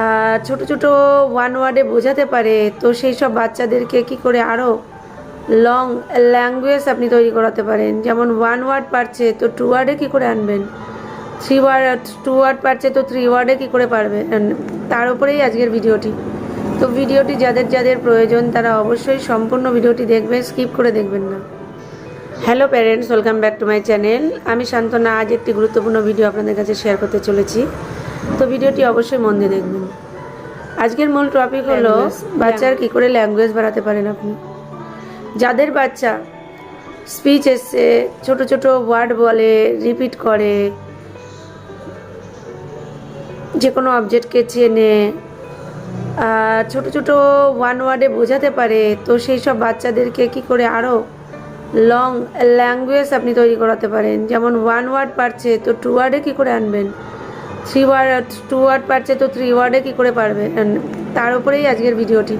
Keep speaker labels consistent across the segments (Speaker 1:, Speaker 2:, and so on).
Speaker 1: আহ, ছোট ছোট ওয়ান ওয়ার্ডে বোঝাতে পারে তো সেই সব বাচ্চাদেরকে কি করে আরও লং ল্যাঙ্গুয়েজ আপনি তৈরি করাতে পারেন? যেমন ওয়ান ওয়ার্ড পারছে তো টু ওয়ার্ডে কী করে আনবেন? থ্রি ওয়ার্ড টু ওয়ার্ড পারছে তো থ্রি ওয়ার্ডে কী করে পারবে? তার উপরেই আজকের ভিডিওটি। তো ভিডিওটি যাদের যাদের প্রয়োজন তারা অবশ্যই সম্পূর্ণ ভিডিওটি দেখবেন স্কিপ করে দেখবেন না। Hello parents welcome back to my channel আমি শান্তনা আজ একটি গুরুত্বপূর্ণ ভিডিও আপনাদের কাছে শেয়ার করতে চলেছি। তো ভিডিওটি অবশ্যই মন দিয়ে দেখবেন। আজকের মূল টপিক হলো বাচ্চার কী করে ল্যাঙ্গুয়েজ বাড়াতে পারেন আপনি? যাদের বাচ্চা স্পিচ এসছে ছোট ছোট ওয়ার্ড বলে রিপিট করে যে কোনো অবজেক্টকে চেনে ছোট ছোট ওয়ান ওয়ার্ডে বোঝাতে পারে তো সেই সব বাচ্চাদেরকে কি করে আরও লং ল্যাঙ্গুয়েজ আপনি তৈরি করাতে পারেন? যেমন ওয়ান ওয়ার্ড পারছে তো টু ওয়ার্ডে কী করে আনবেন? থ্রি ওয়ার্ড টু ওয়ার্ড পারছে তো থ্রি ওয়ার্ডে কী করে পারবে? তার উপরেই আজকের ভিডিওটি।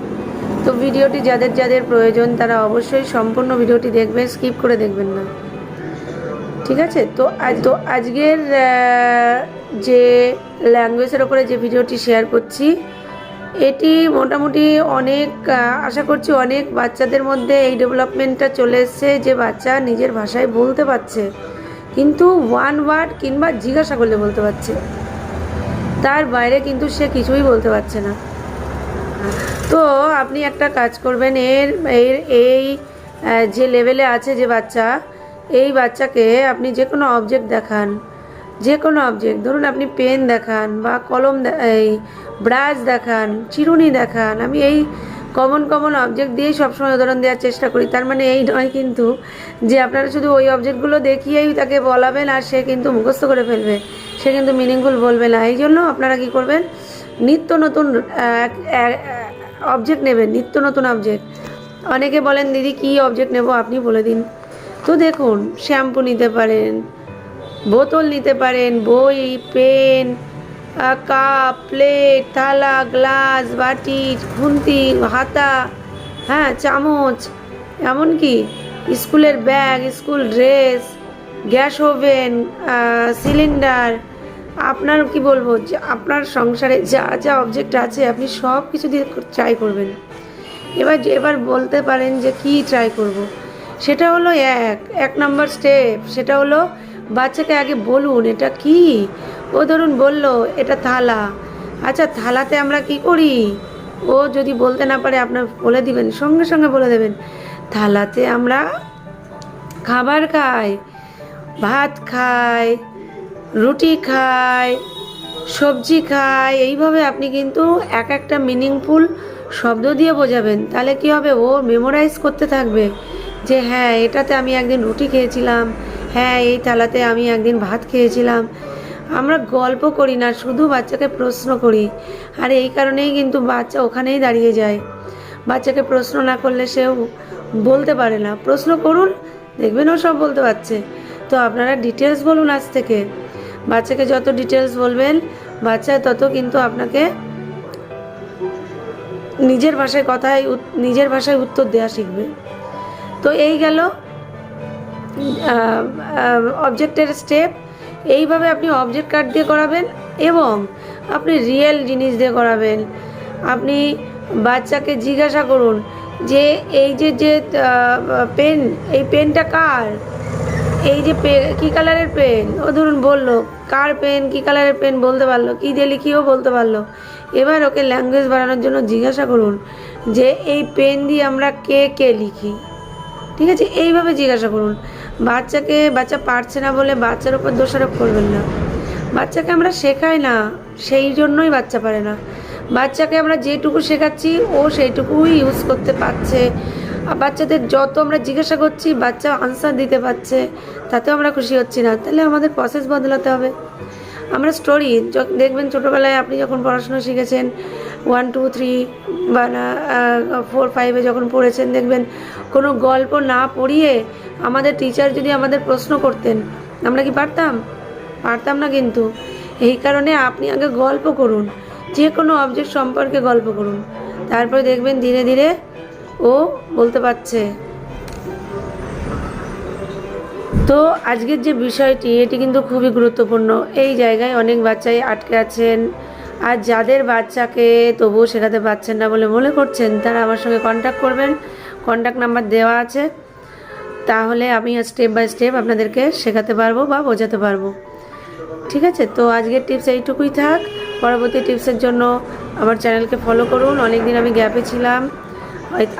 Speaker 1: তো ভিডিওটি যাদের যাদের প্রয়োজন তারা অবশ্যই সম্পূর্ণ ভিডিওটি দেখবেন স্কিপ করে দেখবেন না। ঠিক আছে? তো আজ, তো আজকের যে ল্যাঙ্গুয়েজের ওপরে যে ভিডিওটি শেয়ার করছি, এটি মোটামুটি অনেক আশা করছি অনেক বাচ্চাদের মধ্যে এই ডেভেলপমেন্টটা চলে এসছে যে বাচ্চা নিজের ভাষায় বলতে পারছে। কিন্তু ওয়ান ওয়ার্ড কিংবা জিজ্ঞাসা করলে বলতে পারছে। তার বাইরে কিন্তু সে কিছুই বলতে পারছে না। তো আপনি একটা কাজ করবেন, এর এর, এই যে লেভেলে আছে যে বাচ্চা, এই বাচ্চাকে আপনি যে কোনো অবজেক্ট দেখান। যে কোনো অবজেক্ট ধরুন আপনি পেন দেখান বা কলম এই ব্রাশ দেখান, চিরুনি দেখান, আমি এই কমন কমন অবজেক্ট দিয়েই সবসময় উদাহরণ দেওয়ার চেষ্টা করি। তার মানে এই নয় কিন্তু যে আপনারা শুধু ওই অবজেক্টগুলো দেখিয়েই তাকে বলাবেন আর সে কিন্তু মুখস্থ করে ফেলবে। সে কিন্তু মিনিংফুল বলবে না। এই জন্য আপনারা কি করবেন? নিত্য নতুন অবজেক্ট নেবেন, নিত্য নতুন অবজেক্ট অনেকে বলেন, দিদি, কী অবজেক্ট নেব আপনি বলে দিন। তো দেখুন শ্যাম্পু নিতে পারেন, বোতল নিতে পারেন, বই পেন কাপ প্লেট থালা গ্লাস বাটি, খুন্তি, হাতা হ্যাঁ চামচ, এমনকি স্কুলের bag, school dress, gas oven cylinder, আপনার কি বলব, যে আপনার সংসারে যা যা অবজেক্ট আছে, আপনি সব কিছু দিয়ে ট্রাই করবেন এবার এবার বলতে পারেন যে কি ট্রাই করব। সেটা হলো এক এক নম্বর স্টেপ সেটা হলো বাচ্চাকে আগে বলুন, এটা কি ও ধরুন বলল, এটা থালা। আচ্ছা থালাতে আমরা কি করি? ও যদি বলতে না পারে, আপনার বলে দিবেন, সঙ্গে সঙ্গে বলে দেবেন, থালাতে আমরা খাবার খাই, ভাত খাই, রুটি খাই, সবজি খাই। এইভাবে আপনি কিন্তু এক একটা মিনিংফুল শব্দ দিয়ে বোঝাবেন। তাহলে কি হবে? ও মেমোরাইজ করতে থাকবে যে হ্যাঁ এটাতে আমি একদিন রুটি খেয়েছিলাম হ্যাঁ এই থালাতে আমি একদিন ভাত খেয়েছিলাম। আমরা গল্প করি না, শুধু বাচ্চাকে প্রশ্ন করি। আর এই কারণেই কিন্তু বাচ্চা ওখানেই দাঁড়িয়ে যায়। বাচ্চাকে প্রশ্ন না করলে সেও বলতে পারে না। প্রশ্ন করুন, দেখবেন ও সব বলতে পারছে। তো আপনারা ডিটেলস বলুন আজ থেকে। বাচ্চাকে যত ডিটেলস বলবেন, বাচ্চা তত কিন্তু আপনাকে নিজের ভাষায় কথায় নিজের ভাষায় উত্তর দেওয়া শিখবে। তো এই গেল অবজেক্টের স্টেপ এইভাবে আপনি অবজেক্ট কার্ড দিয়ে করাবেন এবং আপনি রিয়েল জিনিস দিয়ে করাবেন। আপনি বাচ্চাকে জিজ্ঞাসা করুন যে এই যে যে পেন এই পেনটা কার? এই যে পে, কী কালারের পেন ও ধরুন বলল, কার পেন কী কালারের পেন বলতে পারল, কী দিয়ে লিখিও? বলতে পারল। এবার ওকে ল্যাঙ্গুয়েজ বাড়ানোর জন্য জিজ্ঞাসা করুন যে, এই পেন দিয়ে আমরা কে কে লিখি? ঠিক আছে? এইভাবে জিজ্ঞাসা করুন। বাচ্চাকে বাচ্চা পারছে না বলে বাচ্চার উপর দোষারোপ করবেন না। বাচ্চাকে আমরা শেখাই না, সেই জন্যই বাচ্চা পারে না। বাচ্চাকে আমরা যেটুকু শেখাচ্ছি, ও সেইটুকুই ইউজ করতে পারছে। আর বাচ্চাদের যত আমরা জিজ্ঞাসা করছি, বাচ্চা আনসার দিতে পারছে, তাতেও আমরা খুশি হচ্ছি না। তাহলে আমাদের প্রসেস বদলাতে হবে। আমরা স্টোরি দেখবেন ছোটোবেলায় আপনি যখন পড়াশোনা শিখেছেন ওয়ান টু থ্রি বা না ফোর ফাইভে যখন পড়েছেন, দেখবেন কোনো গল্প না পড়িয়ে আমাদের টিচার যদি আমাদের প্রশ্ন করতেন, আমরা কি পারতাম? পারতাম না কিন্তু। এই কারণে আপনি আগে গল্প করুন, যে কোনো অবজেক্ট সম্পর্কে গল্প করুন। তারপরে দেখবেন ধীরে ধীরে ও বলতে পারছে। তো আজকের যে বিষয়টি, এটি কিন্তু খুবই গুরুত্বপূর্ণ। এই জায়গায় অনেক বাচ্চাই আটকে আছেন। আর যাদের বাচ্চাকে তবুও শেখাতে পারছেন না বলে মনে করছেন, তারা আমার সঙ্গে কন্ট্যাক্ট করবেন। কন্ট্যাক্ট নাম্বার দেওয়া আছে। তাহলে আমি স্টেপ বাই স্টেপ আপনাদেরকে শেখাতে পারব বা বোঝাতে পারব। ঠিক আছে? তো আজকের টিপস এইটুকুই থাক। পরবর্তী টিপসের জন্য আমার চ্যানেলকে ফলো করুন। অনেক দিন আমি গ্যাপে ছিলাম।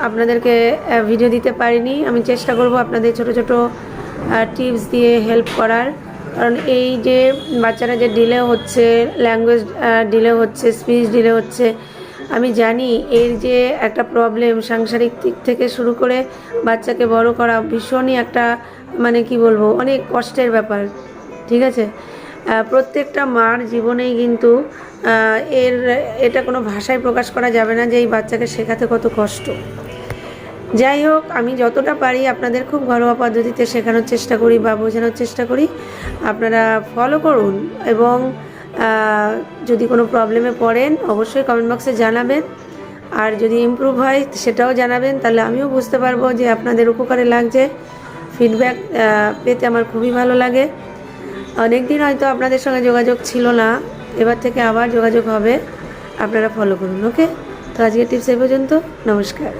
Speaker 1: আপনাদেরকে ভিডিও দিতে পারিনি। আমি চেষ্টা করব আপনাদের ছোট ছোট টিপস দিয়ে হেল্প করার। কারণ এই যে বাচ্চারা যে ডিলে হচ্ছে ল্যাঙ্গুয়েজ ডিলে হচ্ছে স্পিচ ডিলে হচ্ছে, আমি জানি এর যে একটা প্রবলেম সাংসারিক দিক থেকে শুরু করে বাচ্চাকে বড় করা ভীষণই একটা মানে কি বলব, অনেক কষ্টের ব্যাপার, ঠিক আছে? প্রত্যেকটা মার জীবনেই কিন্তু এর, এটা কোনো ভাষায় প্রকাশ করা যাবে না যে এই বাচ্চাকে শেখাতে কত কষ্ট। যাই হোক, আমি যতটা পারি আপনাদের খুব ঘরোয়া পদ্ধতিতে শেখানোর চেষ্টা করি বা বোঝানোর চেষ্টা করি। আপনারা ফলো করুন এবং যদি কোনো প্রবলেমে পড়েন, অবশ্যই কমেন্ট বক্সে জানাবেন। আর যদি ইমপ্রুভ হয়, সেটাও জানাবেন। তাহলে আমিও বুঝতে পারব যে আপনাদের উপকারে লাগছে। ফিডব্যাক পেতে আমার খুবই ভালো লাগে। অনেক দিন হয়তো আপনাদের সঙ্গে যোগাযোগ ছিল না। এবার থেকে আবার যোগাযোগ হবে। আপনারা ফলো করুন ওকে তো আজকের টিপস এই পর্যন্ত। নমস্কার।